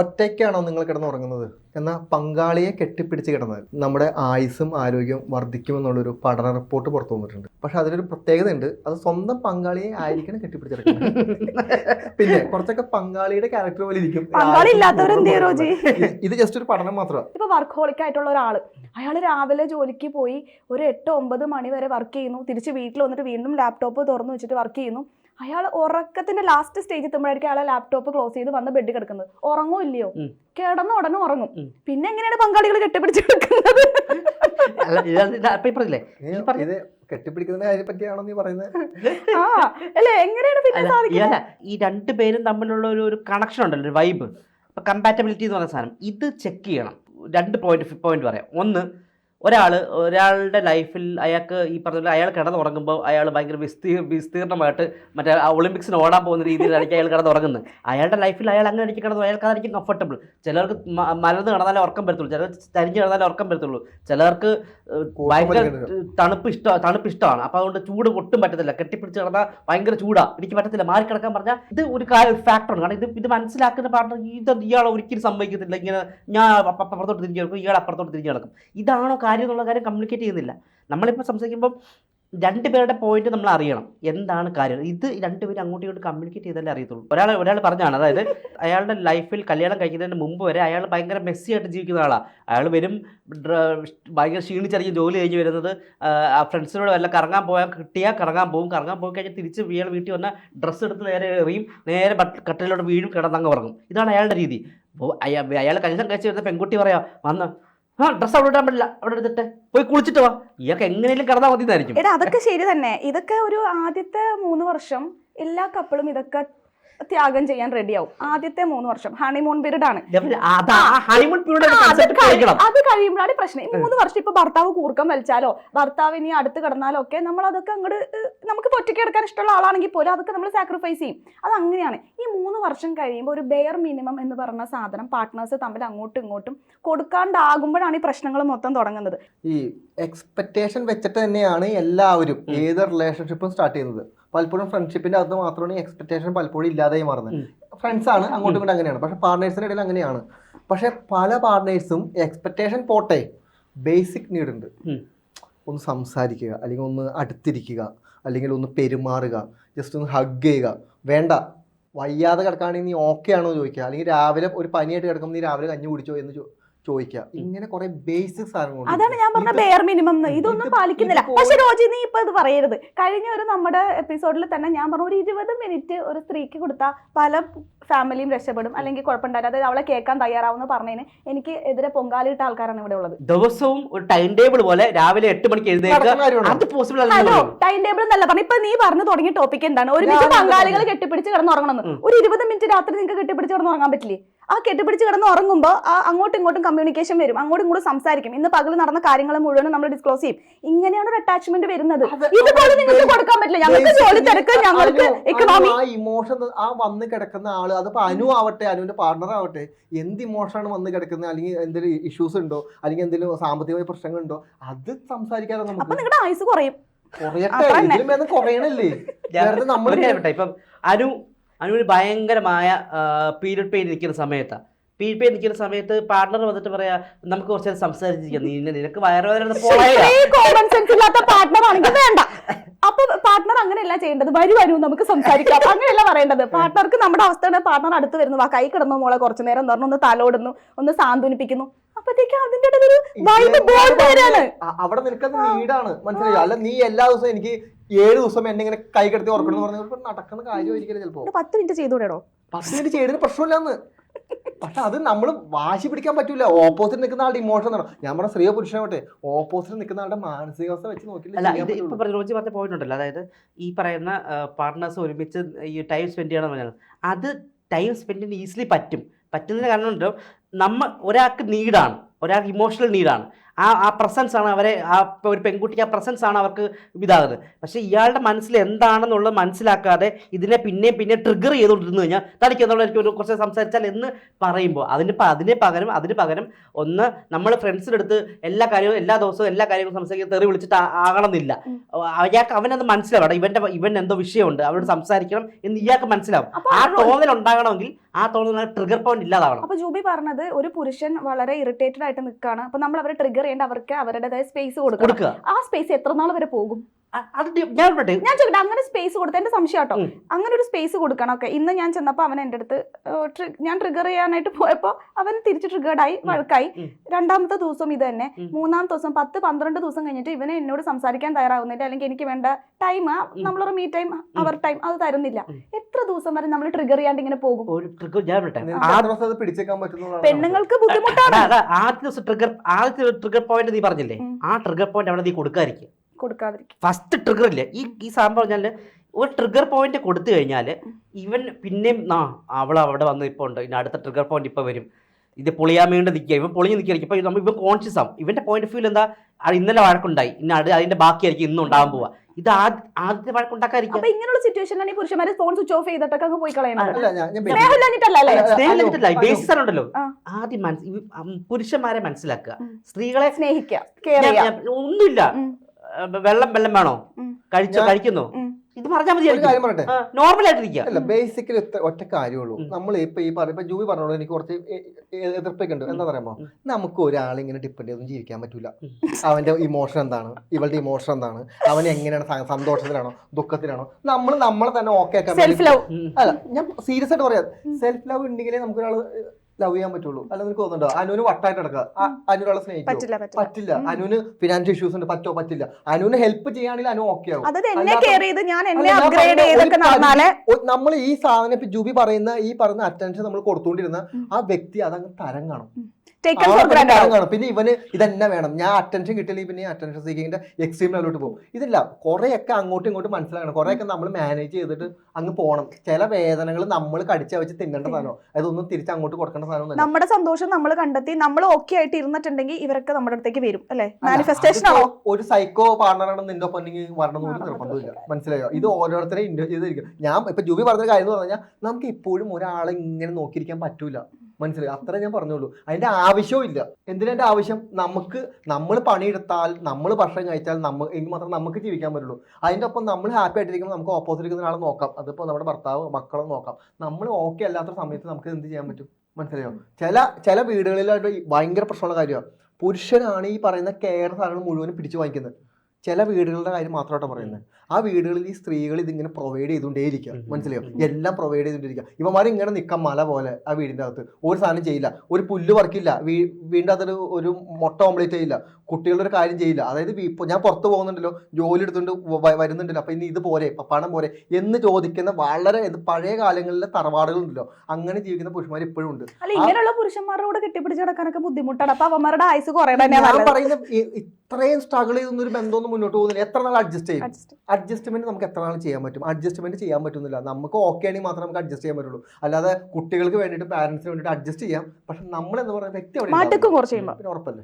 ഒറ്റയ്ക്കാണോ നിങ്ങൾ കിടന്നുറങ്ങുന്നത്? എന്നാൽ പങ്കാളിയെ കെട്ടിപ്പിടിച്ച് കിടന്നത്. നമ്മുടെ ആയുസ്സും ആരോഗ്യവും വർദ്ധിക്കുമെന്നുള്ളൊരു പഠന റിപ്പോർട്ട് പുറത്തു വന്നിട്ടുണ്ട്. പക്ഷെ അതിലൊരു പ്രത്യേകത ഉണ്ട് അത് സ്വന്തം പങ്കാളിയെ ആയിരിക്കണം കെട്ടിപ്പിടിച്ചെടുക്കുന്നത്. പിന്നെ കുറച്ചൊക്കെ പങ്കാളിയുടെ ക്യാരക്ടർ പോലെ ഇരിക്കും. ഇത് ജസ്റ്റ് ഒരു പഠനം മാത്രമാണ് ഇപ്പൊ വർക്ക് ഹോളിക് ആയിട്ടുള്ള ഒരാൾ അയാൾ രാവിലെ ജോലിക്ക് പോയി ഒരു എട്ട് ഒമ്പത് മണി വരെ വർക്ക് ചെയ്യുന്നു. തിരിച്ച് വീട്ടിൽ വന്നിട്ട് വീണ്ടും ലാപ്ടോപ്പ് തുറന്നു വെച്ചിട്ട് വർക്ക് ചെയ്യുന്നു. അയാൾ ഉറക്കത്തിന്റെ ലാസ്റ്റ് സ്റ്റേജ് എത്തുമ്പോഴായിരിക്കും അയാളെ ലാപ്ടോപ്പ് ക്ലോസ് ചെയ്ത് വന്ന് ബെഡ് കിടക്കുന്നത്. ഉറങ്ങോ ഇല്ലയോ? കിടന്ന ഉടനെ ഉറങ്ങും. പിന്നെ എങ്ങനെയാണ് പങ്കാളികൾ കെട്ടിപ്പിടിച്ചെടുക്കുന്നത് ഈ പറഞ്ഞില്ലേ? ഈ പറഞ്ഞ- ഇത് കെട്ടിപ്പിടിക്കുന്നതിനെ കാര്യം പറ്റിയാണോ നീ പറയുന്നത്? ആ എങ്ങനെയാണ് പിന്നെ അല്ല, ഈ സാധിക്കുന്നത്? അല്ല ഈ രണ്ട് പേരും തമ്മിലുള്ള ഒരു ഒരു കണക്ഷൻ ഉണ്ടല്ലോ ഒരു വൈബ് കമ്പാറ്റബിലിറ്റി എന്ന് പറയുന്ന സാധനം. ഇത് ചെക്ക് ചെയ്യണം. രണ്ട് പോയിന്റ് പോയിന്റ് പറയാം. ഒന്ന് ഒരാൾ ഒരാളുടെ ലൈഫിൽ അയാൾക്ക് ഈ പറഞ്ഞ അയാൾ കിടന്നുറങ്ങുമ്പോൾ അയാൾ ഭയങ്കര വിസ്തീ വിസ്തീർണമായിട്ട് മറ്റേ ഒളിമ്പിക്സിന് ഓടാൻ പോകുന്ന രീതിയിലായിരിക്കും അയാൾ കിടന്നുറങ്ങുന്നത് അയാളുടെ ലൈഫിൽ അയാൾ അങ്ങനെ അടിച്ച് കിടന്നു അയാൾക്ക് അതായിരിക്കും കംഫർട്ടബിൾ ചിലർക്ക് മലർന്ന് കിടന്നാലേ ഉറക്കം വരത്തുള്ളൂ. ചിലർക്ക് ചരിഞ്ഞ് കിടന്നാലേ ഉറക്കം വരത്തുള്ളൂ. ചിലർക്ക് ഭയങ്കര തണുപ്പ് ഇഷ്ടം തണുപ്പ് ഇഷ്ടമാണ്. അപ്പോൾ അതുകൊണ്ട് ചൂട് ഒട്ടും പറ്റത്തില്ല. കെട്ടിപ്പിടിച്ച് കിടന്നാൽ ഭയങ്കര ചൂടാണ് എനിക്ക് പറ്റത്തില്ല. മാറി കിടക്കാൻ പറഞ്ഞാൽ ഇത് ഒരു കാര്യം ഫാക്ടറാണ് കാരണം ഇത് ഇത് മനസ്സിലാക്കുന്ന പാർട്ണർ ഇത് ഇയാൾ ഒരിക്കലും സംഭവിക്കത്തില്ല ഇങ്ങനെ ഞാൻ അപ്പ- അപ്പ- അപ്പുറത്തോട്ട് തിരിഞ്ഞു കിടക്കും ഇയാൾ അപ്പുറത്തോട്ട് തിരിഞ്ഞു കിടക്കും ഇതാണോ കാര്യം എന്നുള്ള കാര്യം കമ്മ്യൂണിക്കേറ്റ് ചെയ്യുന്നില്ല. നമ്മളിപ്പോൾ സംസാരിക്കുമ്പോൾ രണ്ട് പേരുടെ പോയിന്റ് നമ്മൾ അറിയണം. എന്താണ് കാര്യം? ഇത് രണ്ട് പേര് അങ്ങോട്ടും ഇങ്ങോട്ടും കമ്മ്യൂണിക്കേറ്റ് ചെയ്താലേ അറിയത്തുള്ളൂ. ഒരാൾ ഒരാൾ പറഞ്ഞാണ് അതായത് അയാളുടെ ലൈഫിൽ കല്യാണം കഴിക്കുന്നതിന് മുമ്പ് വരെ അയാൾ ഭയങ്കര മെസ്സി ആയിട്ട് ജീവിക്കുന്ന ആളാണ് അയാൾ വരും ഭയങ്കര ക്ഷീണിച്ചറിഞ്ഞ് ജോലി കഴിഞ്ഞ് വരുന്നത് ആ ഫ്രണ്ട്സിനോട് വല്ല കറങ്ങാൻ പോയാൽ കിട്ടിയാൽ കറങ്ങാൻ പോകും കറങ്ങാൻ പോയി കഴിഞ്ഞാൽ തിരിച്ച് ഇയാൾ വീട്ടിൽ വന്ന ഡ്രസ്സ് എടുത്ത് നേരെ എറിയും. നേരെ കട്ടിലോട് വീഴും കിടന്നങ്ങ് ഉറങ്ങും. ഇതാണ് അയാളുടെ രീതി. അപ്പോൾ അയാൾ അയാൾ കല്യാണം കഴിച്ച് വരുന്ന പെൺകുട്ടി പറയാം വന്ന് ആ ഡ്രസ്സ് അവിടെ ഇടാൻ പറ്റില്ല. അവിടെ എടുത്തിട്ട്. പോയി കുളിച്ചിട്ട് വാ. ഇയാൾക്ക് എങ്ങനെയും കിടന്നാൽ മതി എന്നായിരിക്കും എടാ അതൊക്കെ ശരി തന്നെ. ഇതൊക്കെ ഒരു ആദ്യത്തെ മൂന്ന് വർഷം എല്ലാ കപ്പിളും ഇതൊക്കെ ത്യാഗം ചെയ്യാൻ റെഡിയാവും. ആദ്യത്തെ മൂന്ന് വർഷം ഹണിമൂൺ പീരീഡ് ആണ് അതാ ഹണിമൂൺ പീരീഡ് അത് കൺസെപ്റ്റ് കഴി- അത് കഴിയുമ്പോഴാണ് പ്രശ്നം. ഈ മൂന്ന് വർഷം ഇപ്പൊ ഭർത്താവ് കൂർക്കം വലിച്ചാലോ ഭർത്താവ് ഇനി അടുത്ത് കിടന്നാലോ ഒക്കെ നമ്മൾ അതൊക്കെ അങ്ങോട്ട് നമുക്ക് ഒറ്റയ്ക്ക് എടുക്കാൻ ഇഷ്ടമുള്ള ആളാണെങ്കിൽ പോലും അതൊക്കെ നമ്മൾ സാക്രിഫൈസ് ചെയ്യും. അത് അങ്ങനെയാണ്. ഈ മൂന്ന് വർഷം കഴിയുമ്പോൾ ഒരു ബെയർ മിനിമം എന്ന് പറഞ്ഞ സാധനം പാർട്ട്നേഴ്സ് തമ്മിൽ അങ്ങോട്ടും ഇങ്ങോട്ടും കൊടുക്കാണ്ടാകുമ്പോഴാണ് ഈ പ്രശ്നങ്ങൾ മൊത്തം തുടങ്ങുന്നത്. ഈ എക്സ്പെക്ടേഷൻ വെച്ചിട്ട് തന്നെയാണ് എല്ലാവരും ഏത് റിലേഷൻഷിപ്പും സ്റ്റാർട്ട് ചെയ്യുന്നത്. പലപ്പോഴും ഫ്രണ്ട്ഷിപ്പിന്റെ അകത്ത് മാത്രമാണ് എക്സ്പെക്ടേഷൻ പലപ്പോഴും ഇല്ലാതായി മാറുന്നത്. ഫ്രണ്ട്സ് ആണ് അങ്ങോട്ടും ഇങ്ങോട്ടും അങ്ങനെയാണ്. പക്ഷെ പാർട്ട്നേഴ്സിന്റെ ഇടയിൽ അങ്ങനെയാണ്. പക്ഷെ പല പാർട്ട്നേഴ്സും എക്സ്പെക്ടേഷൻ പോട്ടെ ബേസിക് നീഡ് ഉണ്ട്. ഒന്ന് സംസാരിക്കുക അല്ലെങ്കിൽ ഒന്ന് അടുത്തിരിക്കുക അല്ലെങ്കിൽ ഒന്ന് പെരുമാറുക ജസ്റ്റ് ഒന്ന് ഹഗ് ചെയ്യുക. വേണ്ട. വയ്യാതെ കിടക്കുകയാണെങ്കിൽ നീ ഓക്കെ ആണോ ചോദിക്കുക. അല്ലെങ്കിൽ രാവിലെ ഒരു പനിയായിട്ട് കിടക്കുമ്പോൾ നീ രാവിലെ കഞ്ഞി കുടിച്ചോ എന്ന് ചോദിക്കുക ഇങ്ങനെ കുറെ ബേസിക് സാധനങ്ങൾ അതാണ് ഞാൻ പറഞ്ഞ ബെയർ മിനിമം ഇതൊന്നും ഇത് പാലിക്കുന്നില്ല. പക്ഷെ രോജി നീ ഇപ്പൊ ഇത് പറയരുത്. കഴിഞ്ഞ ഒരു നമ്മുടെ എപ്പിസോഡിൽ തന്നെ ഞാൻ പറഞ്ഞു ഒരു ഇരുപത് മിനിറ്റ് ഒരു സ്ത്രീക്ക് കൊടുത്താൽ പല ഫാമിലിയും രക്ഷപ്പെടും. അല്ലെങ്കിൽ കുഴപ്പമുണ്ടാവില്ല. അതായത് അവളെ കേൾക്കാൻ തയ്യാറാവുന്ന പറഞ്ഞതിന് എനിക്ക് എതിരെ പൊങ്കാലിട്ട ആൾക്കാരാണ് ഇവിടെ ഉള്ളത്. ദിവസവും ഒരു ടൈം ടേബിൾ പോലെ രാവിലെ എട്ട് മണിക്ക് അത് പോസിബിൾ ഹലോ അല്ല ടൈം ടേബിൾ എന്നല്ല. പറഞ്ഞു ഇപ്പൊ നീ പറഞ്ഞു തുടങ്ങിയ ടോപ്പിക് എന്താണ്? ഒരു പങ്കാളികൾ കെട്ടിപ്പിടിച്ച് കിടന്നുറങ്ങണം. ഒരു ഇരുപത് മിനിറ്റ് രാത്രി നിങ്ങൾക്ക് കെട്ടിപ്പിടിച്ച് കിടന്നുറങ്ങാൻ പറ്റില്ലേ? ആ കെട്ടിപ്പിടിച്ച് കിടന്ന് ഉറങ്ങുമ്പോൾ ആ അങ്ങോട്ടും ഇങ്ങോട്ടും കമ്മ്യൂണിക്കേഷൻ വരും. അങ്ങോട്ടും ഇങ്ങോട്ടും സംസാരിക്കും. ഇന്ന് പകൽ നടന്ന കാര്യങ്ങൾ മുഴുവനും നമ്മൾ ഡിസ്ക്ലോസ് ചെയ്യും. ഇങ്ങനെയാണ് ഒരു അറ്റാച്ച്മെന്റ് വരുന്നത്. ഇതുപോലെ നിങ്ങൾക്ക് കൊടുക്കാൻ പറ്റില്ല. ഞങ്ങൾക്ക് ജോലി തിരക്ക് ഞങ്ങൾക്ക് ഇക്കണോമി എക്കണോമി ആ ഇമോഷൻ ആ വന്ന് കിടക്കുന്ന ആൾ അതിപ്പോ അനു ആവട്ടെ അനുവിന്റെ പാർട്ണർ ആവട്ടെ എന്ത് ഇമോഷനാണ് വന്ന് കിടക്കുന്നത്? അല്ലെങ്കിൽ എന്തെങ്കിലും ഇഷ്യൂസ് ഉണ്ടോ? അല്ലെങ്കിൽ എന്തെങ്കിലും സാമ്പത്തികമായ പ്രശ്നങ്ങളുണ്ടോ? അത് സംസാരിക്കാതെ അപ്പൊ നമുക്ക് നിങ്ങളുടെ ആയുസ് കുറയും. കുറയട്ടെ. ഇതിലും കുറയണല്ലേ? ഇപ്പം അനു അനുവിന് ഭയങ്കരമായ പീരിയഡ് പെയിൻ നിൽക്കുന്ന സമയത്താണ് പീരിയഡ് പെയിൻ നിൽക്കുന്ന സമയത്ത് പാർട്ണർ വന്നിട്ട് പറയാ നമുക്ക് കുറച്ച് നേരം സംസാരിച്ചിരിക്കാം നീ നിനക്ക് വയറുവേദന പോയാ. കോമൺ സെൻസ് ഇല്ലാത്ത പാർട്ണർ ആണെങ്കിൽ വേണ്ട. അപ്പൊ പാർട്ണർ അങ്ങനെയല്ല ചെയ്യേണ്ടത്. വരൂ വരൂ നമുക്ക് സംസാരിക്കാം. അങ്ങനെയല്ല പറയേണ്ടത്. പാർട്ണർക്ക് നമ്മുടെ അവസ്ഥയാണ് പാർട്ണർ അടുത്ത് വരുന്നു. ആ കൈ കിടന്നു മോളെ കുറച്ചു നേരം പറഞ്ഞു ഒന്ന് തലോടുന്നു ഒന്ന് സാന്ത്വനിപ്പിക്കുന്നു. അവിടെ നിൽക്കുന്ന നീടാണ്. മനസ്സിലായി? അല്ല നീ എല്ലാ ദിവസവും എനിക്ക് ഏഴ് ദിവസം എന്നെ ഇങ്ങനെ കൈ കിടത്തി ഓർക്കണം എന്ന് പറഞ്ഞാൽ നടക്കുന്ന കാര്യമായിരിക്കില്ല ചിലപ്പോ. പത്ത് മിനിറ്റ് ചെയ്തുകൂടെടോ? പത്ത് മിനിറ്റ് ചെയ്തതിന് പ്രശ്നമില്ലാന്ന്. പക്ഷെ അത് നമ്മൾ വാശി പിടിക്കാൻ പറ്റൂല. ഓപ്പോസിറ്റ് നിൽക്കുന്ന ആളുടെ ഇമോഷൻ എന്നാണ് ഞാൻ പറഞ്ഞ സ്ത്രീയോ പുരുഷനാവട്ടെ ഓപ്പോസിറ്റ് നിൽക്കുന്ന ആളുടെ മാനസികാവസ്ഥ വെച്ച് നോക്കില്ല ഇത് ഇപ്പൊ പറഞ്ഞ റോജി പറഞ്ഞ പോയിന്റ് ഉണ്ടല്ലോ. അതായത് ഈ പറയുന്ന പാർട്ട്നേഴ്സ് ഒരുമിച്ച് ഈ ടൈം സ്പെൻഡ് ചെയ്യണം പറഞ്ഞാൽ അത് ടൈം സ്പെൻഡ് ചെയ്യാൻ ഈസിലി പറ്റും. പറ്റുന്നതിന് കാരണം ഉണ്ടോ നമ്മ ഒരാൾക്ക് നീഡാണ് ഒരാൾക്ക് ഇമോഷണൽ നീഡാണ് ആ ആ പ്രസൻസ് ആണ് അവരെ ആ ഒരു പെൺകുട്ടിക്ക് ആ പ്രസൻസ് ആണ് അവർക്ക് ഇതാകുന്നത്. പക്ഷേ ഇയാളുടെ മനസ്സിൽ എന്താണെന്നുള്ളത് മനസ്സിലാക്കാതെ ഇതിനെ പിന്നെയും പിന്നെ ട്രിഗർ ചെയ്തുകൊണ്ടിരുന്നു കഴിഞ്ഞാൽ തനിക്ക് എന്നുള്ള എനിക്ക് ഒരു കുറച്ച് സംസാരിച്ചാൽ എന്ന് പറയുമ്പോൾ അതിന് അതിന് പകരം അതിന് പകരം ഒന്ന് നമ്മൾ ഫ്രണ്ട്സിന്റെ അടുത്ത് എല്ലാ കാര്യവും എല്ലാ ദിവസവും എല്ലാ കാര്യങ്ങളും സംസാരിക്കാൻ തെറി വിളിച്ചിട്ട് ആകണമെന്നില്ല. അയാൾക്ക് അവനത് മനസ്സിലാവും. ഇവന്റെ ഇവൻ എന്തോ വിഷയമുണ്ട് അവരോട് സംസാരിക്കണം എന്ന് ഇയാൾക്ക് മനസ്സിലാവും. ആ തോന്നൽ ഉണ്ടാകണമെങ്കിൽ ആ തോന്നൽ ട്രിഗർ പോയിന്റ് ഇല്ലാതാവണം. അപ്പൊ ജൂബി പറഞ്ഞത് ഒരു പുരുഷൻ വളരെ ഇറിറ്റേറ്റഡ് ആയിട്ട് നിൽക്കുകയാണ്. അപ്പൊ നമ്മൾ അവരെ ട്രിഗർ ചെയ്യേണ്ട അവർക്ക് അവരുടേതായ സ്പേസ് കൊടുക്കുക. ആ സ്പേസ് എത്ര നാൾ വരെ പോകും? അത് ഞാൻ പറയട്ടെ. ഞാൻ ചോദിക്കട്ടെ അങ്ങനെ സ്പേസ് കൊടുത്ത എന്റെ സംശയം കേട്ടോ അങ്ങനെ ഒരു സ്പേസ് കൊടുക്കണം ഓക്കെ ഇന്ന് ഞാൻ ചെന്നപ്പോ അവൻ എന്റെ അടുത്ത് ഞാൻ ട്രിഗർ ചെയ്യാനായിട്ട് പോയപ്പോ അവൻ തിരിച്ച് ട്രിഗേർഡായി. വഴക്കായി. രണ്ടാമത്തെ ദിവസം ഇത് തന്നെ. മൂന്നാമത്തെ ദിവസം പത്ത് പന്ത്രണ്ട് ദിവസം കഴിഞ്ഞിട്ട് ഇവനെ എന്നോട് സംസാരിക്കാൻ തയ്യാറാവുന്നില്ല. അല്ലെങ്കിൽ എനിക്ക് വേണ്ട ടൈം നമ്മളൊരു മീ ടൈം അവർ ടൈം അത് തരുന്നില്ല. എത്ര ദിവസം വരെ നമ്മൾ ട്രിഗർ ചെയ്യാണ്ട് ഇങ്ങനെ പോകും? ഒരു ട്രിഗർ ഞാൻ പറയട്ടെ. ആ- ദിവസം അത് പിടിച്ചേക്കാൻ പറ്റുന്നതാണ് പെണ്ണുങ്ങൾക്ക് ബുദ്ധിമുട്ടാണ്. ആദ്യ ദിവസം ട്രിഗർ ആദ്യത്തെ ട്രിഗർ പോയിന്റ് നീ പറഞ്ഞില്ലേ? ആ ട്രിഗർ പോയിന്റ് അവിടെ നീ കൊടുക്കാതിരിക്കും. കൊടുക്കാതിരിക്കും. ഫസ്റ്റ് ട്രിഗർ ഇല്ല? ഈ ഈ സാധനം പറഞ്ഞാൽ ഒരു ട്രിഗർ പോയിന്റ് കൊടുത്തു കഴിഞ്ഞാൽ ഇവൻ പിന്നെയും ആ അവൾ അവിടെ വന്ന് ഇപ്പോൾ ഉണ്ട്. ഇനി അടുത്ത ട്രിഗർ പോയിന്റ് ഇപ്പോൾ വരും. ഇത് പൊളിയാൻ വേണ്ടി നിൽക്കുക. ഇവൻ പൊളിഞ്ഞ് നിൽക്കുകയായിരിക്കും. ഇപ്പോൾ നമ്മൾ ഇവൻ കോൺഷ്യസ് ആവും ഇവന്റെ പോയിന്റ് ഓഫ് വ്യൂ എന്താ? അത് ഇന്നലെ വഴക്കുണ്ടായി. ഇനി അത് അതിന്റെ ബാക്കിയായിരിക്കും ഇന്നും ഉണ്ടാകാൻ പോവാ ഇത് ആദ്യ- ആദ്യത്തെ വഴക്കുണ്ടാക്കാതിരിക്കും അപ്പൊ ഇങ്ങനെയുള്ള സിറ്റുവേഷൻ ഈ പുരുഷന്മാരെ ഫോൺ സ്വിച്ച് ഓഫ് ചെയ്തിട്ടൊക്കെ അങ്ങ് പോയി കളയണം ബേസിസ് ഉണ്ടല്ലോ. ആദ്യം പുരുഷന്മാരെ മനസ്സിലാക്കുക. സ്ത്രീകളെ സ്നേഹിക്കുക. ഒന്നുമില്ല. വെള്ളം വെള്ളം വേണോ. കഴിച്ചോ കഴിക്കുന്നു? ഇത് പറഞ്ഞാൽ മതി കാര്യം പറയട്ടെ? നോർമൽ ആയിട്ടിരിക്കുക അല്ല ബേസിക്കലി ഒറ്റ കാര്യമുള്ളൂ. നമ്മൾ ഇപ്പൊ ഈ പറഞ്ഞ ഇപ്പൊ ജൂബി പറഞ്ഞോളൂ എനിക്ക് കുറച്ച് എതിർപ്പൊക്കെ ഉണ്ട് എന്താ പറയുമ്പോ. നമുക്ക് ഒരാളിങ്ങനെ ഡിപ്പെൻഡ് ചെയ്തൊന്നും ജീവിക്കാൻ പറ്റൂല. അവന്റെ ഇമോഷൻ എന്താണ്? ഇവളുടെ ഇമോഷൻ എന്താണ്? അവൻ എങ്ങനെയാണ് സന്തോഷത്തിലാണോ? ദുഃഖത്തിലാണോ? നമ്മൾ നമ്മളെ തന്നെ ഓക്കെ ആക്കാൻ സെൽഫ് ലവ് അല്ല ഞാൻ സീരിയസ് ആയിട്ട് പറയാം. സെൽഫ് ലവ് ഉണ്ടെങ്കിലേ നമുക്ക് ഒരാൾ ലവ് ചെയ്യാൻ പറ്റുള്ളൂ. അല്ല നിനക്ക് തോന്നുന്നുണ്ടോ? അനുവിന് വട്ടായിട്ട് നടക്കുക. അനു ഒരാളെ സ്നേഹിക്കും പറ്റില്ല പറ്റില്ല. പറ്റില്ല. അനുവിന് ഫിനാൻഷ്യൽ ഇഷ്യൂസ് ഉണ്ട്. പറ്റോ? പറ്റില്ല. അനുവിന് ഹെൽപ്പ് ചെയ്യുകയാണെങ്കിൽ അനു ഓക്കെ ആവും. അതായത് എന്നെ അല്ലാതെ- കെയർ ചെയ്ത് ഞാൻ എന്നെ അല്ല, ഞാൻ അപ്ഗ്രേഡ് പറഞ്ഞ ചെയ്തൊക്കെ ഒരു നടന്നാലേ നമ്മൾ ഈ സാധനം ഇപ്പൊ ജൂബി പറയുന്ന ഈ പറയുന്ന അറ്റൻഷൻ നമ്മൾ കൊടുത്തുകൊണ്ടിരുന്ന ആ വ്യക്തി അതങ്ങ് തരം കാണും ടേക്കൺ ആ ഫോർ തരം ഗ്രാൻഡ് കാണും പിന്നെ ഇവന് ഇതന്നെ വേണം. ഞാൻ അറ്റൻഷൻ കിട്ടില്ലെങ്കിൽ പിന്നെ അറ്റൻഷൻ സീക്കിങ്ങിന്റെ എക്സ്ട്രീം ലെവലോട്ട് പോകും. ഇതില്ല കുറെയൊക്കെ അങ്ങോട്ടും ഇങ്ങോട്ടും മനസ്സിലാക്കണം. കുറെയൊക്കെ നമ്മൾ മാനേജ് ചെയ്തിട്ട് അങ്ങ് പോകണം ചില വേദനകൾ നമ്മൾ കടിച്ച വെച്ച് തിന്നേണ്ട സാധനം അതൊന്നും തിരിച്ച് അങ്ങോട്ട് കൊടുക്കേണ്ട നമ്മുടെ സന്തോഷം നമ്മൾ കണ്ടെത്തി നമ്മൾ ഓക്കെ ആയിട്ട് ഇരുന്നിട്ടുണ്ടെങ്കിൽ ഇവരൊക്കെ നമ്മുടെ അടുത്തേക്ക് വരും അല്ലെ? മാനിഫെസ്റ്റേഷൻ ആണോ? ഒരു സൈക്കോ പാർട്ണറാണ് നിന്റെ ഒപ്പം ഒരു നിർബന്ധമില്ല മനസ്സിലായോ? ഇത് ഓരോരുത്തരെ ചെയ്തിരിക്കും. ഞാൻ ഇപ്പൊ ജൂബി പറഞ്ഞ കാര്യം എന്ന് പറഞ്ഞാൽ നമുക്ക് ഇപ്പോഴും ഒരാളെ ഇങ്ങനെ നോക്കിയിരിക്കാൻ പറ്റൂല. മനസ്സിലായി? അത്ര ഞാൻ പറഞ്ഞോളൂ അതിന്റെ ആവശ്യവും ഇല്ല. എന്തിനാ ആവശ്യം? നമുക്ക് നമ്മൾ പണിയെടുത്താൽ നമ്മൾ ഭക്ഷണം കഴിച്ചാൽ നമ്മൾ എങ്കിൽ മാത്രം നമുക്ക് ജീവിക്കാൻ പറ്റുള്ളൂ. അതിന്റെ ഒപ്പം നമ്മൾ ഹാപ്പി ആയിട്ടിരിക്കുമ്പോൾ നമുക്ക് ഓപ്പോസിറ്റ് ഇരിക്കുന്ന ആളെ നോക്കാം. അതിപ്പോ നമ്മുടെ ഭർത്താവ് മക്കളെ നോക്കാം. നമ്മൾ ഓക്കെ അല്ലാത്ത സമയത്ത് നമുക്ക് എന്ത് ചെയ്യാൻ പറ്റും? മനസ്സിലായോ? ചില ചില വീടുകളിലായിട്ട് ഭയങ്കര പ്രശ്നമുള്ള കാര്യമാണ് പുരുഷനാണ് ഈ പറയുന്ന കെയർ സാധനങ്ങൾ മുഴുവനും പിടിച്ചു വാങ്ങിക്കുന്നത്. ചില വീടുകളുടെ കാര്യം മാത്രമായിട്ട് പറയുന്നത് ആ വീടുകളിൽ ഈ സ്ത്രീകൾ ഇതിങ്ങനെ പ്രൊവൈഡ് ചെയ്തുകൊണ്ടേയിരിക്കുക. മനസ്സിലായോ? എല്ലാം പ്രൊവൈഡ് ചെയ്തുകൊണ്ടിരിക്കുക ഇവന്മാർ ഇങ്ങനെ നിൽക്കാൻ മല പോലെ ആ വീടിന്റെ അകത്ത്. ഒരു സാധനം ചെയ്യില്ല. ഒരു പുല്ല് പറിക്കില്ല. വീ വീടിന്റെ അകത്തൊരു ഒരു മുട്ട കോംപ്ലീറ്റ് ചെയ്യില്ല. കുട്ടികളുടെ ഒരു കാര്യം ചെയ്യില്ല. അതായത് ഇപ്പോൾ ഞാൻ പുറത്ത് പോകുന്നുണ്ടല്ലോ. ജോലി എടുത്തുകൊണ്ട് വരുന്നുണ്ടല്ലോ. അപ്പോൾ ഇനി ഇത് പോരെ പണം പോരെ എന്ന് ചോദിക്കുന്ന വളരെ ഇത് പഴയ കാലങ്ങളിലെ തറവാടുകളുണ്ടല്ലോ. അങ്ങനെ ജീവിക്കുന്ന പുരുഷന്മാർ ഇപ്പോഴും ഉണ്ട്. അല്ല ഇങ്ങനെയുള്ള പുരുഷന്മാരുടെ കൂടെ കെട്ടിപ്പിടിച്ച് നടക്കാനൊക്കെ ബുദ്ധിമുട്ടാണ്. അപ്പൊ അവന്മാരുടെ ആയുസ് കുറേ തന്നെ ഇത്രയും സ്ട്രഗിൾ ചെയ്തൊന്നും ഒരു ബന്ധമൊന്നും മുന്നോട്ട് പോകുന്നില്ല. എത്ര നാൾ അഡ്ജസ്റ്റ് ചെയ്യും? അഡ്ജസ്റ്റ്മെന്റ് നമുക്ക് എത്ര നാൾ ചെയ്യാൻ പറ്റും? അഡ്ജസ്റ്റ്മെന്റ് ചെയ്യാൻ പറ്റുന്നില്ല. നമുക്ക് ഓക്കെ ആണെങ്കിൽ മാത്രമേ നമുക്ക് അഡ്ജസ്റ്റ് ചെയ്യാൻ പറ്റുള്ളൂ. അല്ലാതെ കുട്ടികൾക്ക് വേണ്ടിയിട്ട് പാരന്റ്സിന് വേണ്ടിയിട്ട് അഡ്ജസ്റ്റ് ചെയ്യാം. പക്ഷെ നമ്മൾ എന്ന് പറയുന്ന വ്യക്തി അവിടെ പിന്നെ ഉറപ്പല്ലേ?